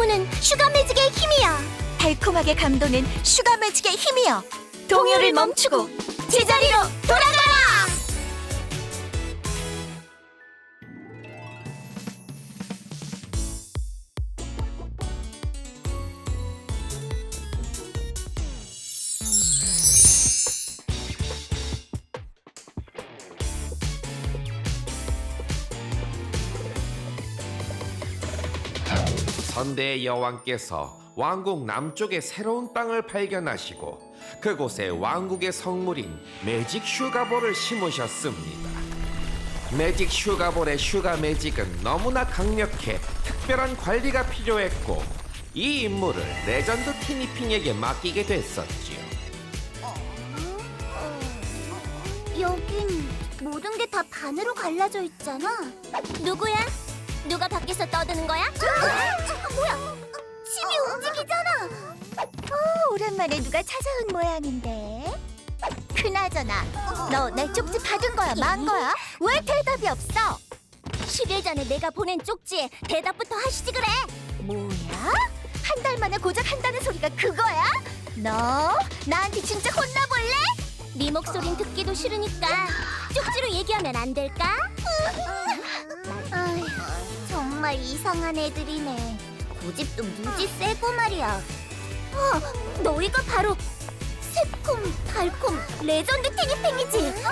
나무는 슈가 매직의 힘이야. 달콤하게 감도는 슈가 매직의 힘이여. 동요를 멈추고 제자리로 돌아가 선대의 여왕께서 왕국 남쪽에 새로운 땅을 발견하시고 그곳에 왕국의 성물인 매직 슈가볼을 심으셨습니다. 매직 슈가볼의 슈가 매직은 너무나 강력해 특별한 관리가 필요했고 이 임무를 레전드 티니핑에게 맡기게 됐었지요. 여긴 모든 게 다 반으로 갈라져 있잖아. 누구야? 누가 밖에서 떠드는 거야? 어, 뭐야? 집이 움직이잖아. 어, 오랜만에 누가 찾아온 모양인데. 그나저나 너 내 쪽지 받은 거야 만 거야? 왜 대답이 없어? 10일 전에 내가 보낸 쪽지에 대답부터 하시지 그래. 뭐야? 한 달 만에 고작 한다는 소리가 그거야? 너 나한테 진짜 혼나볼래? 네 목소린 듣기도 싫으니까 쪽지로 얘기하면 안 될까? 아휴, 정말 이상한 애들이네. 고집도 무지 세고 말이야. 어, 너희가 바로 새콤 달콤 레전드 티니팽이지.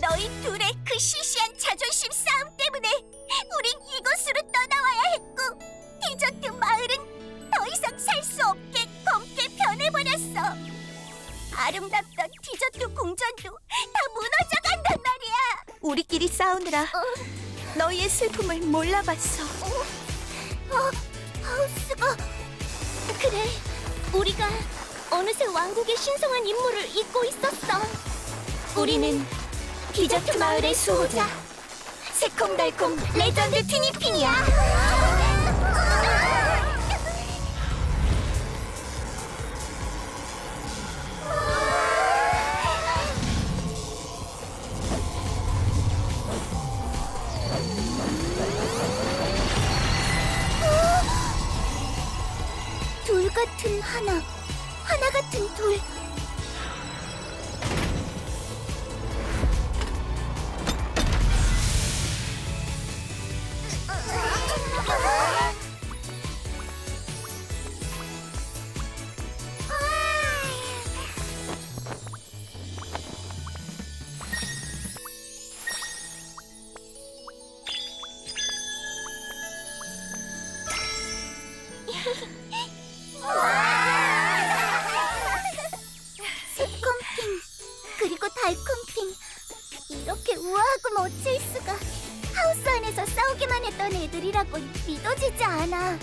너희 둘의 그 시시한 자존심 싸움 때문에 우린 이곳으로 떠나와야 했고 디저트 마을은 더 이상 살 수 없게 검게 변해버렸어. 아름답던 디저트 공전도 다 무너져간단 말이야. 우리끼리 싸우느라 어, 너희의 슬픔을 몰라봤어. 어, 하우스가 그래. 우리가 어느새 왕국의 신성한 임무를 잊고 있었어. 우리는 디저트 마을의 수호자 새콤달콤 레전드 티니핑이야. 같은 하나, 하나 같은 둘. 우아하고 멋질 수가 하우스 안에서 싸우기만 했던 애들이라고 믿어지지 않아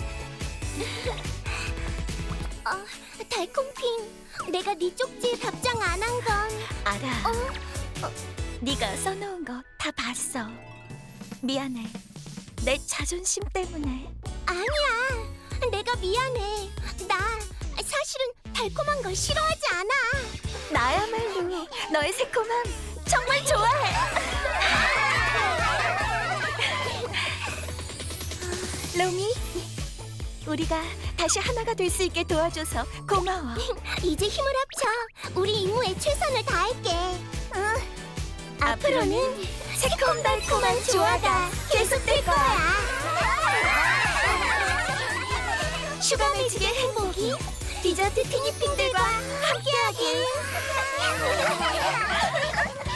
어, 달콤핑 내가 네 쪽지에 답장 안 한 건 알아. 어? 네가 써놓은 거 다 봤어. 미안해. 내 자존심 때문에. 아니야 내가 미안해 나 사실은 달콤한 걸 싫어하지 않아 나야말로 너의 새콤함 정말 좋아해. 로미, 우리가 다시 하나가 될 수 있게 도와줘서 고마워. 이제 힘을 합쳐 우리 임무에 최선을 다할게. 응. 앞으로는 새콤달콤한 조화가 계속될 거야. 슈가 매직의 행복이 디저트 티니핑들과 함께하길.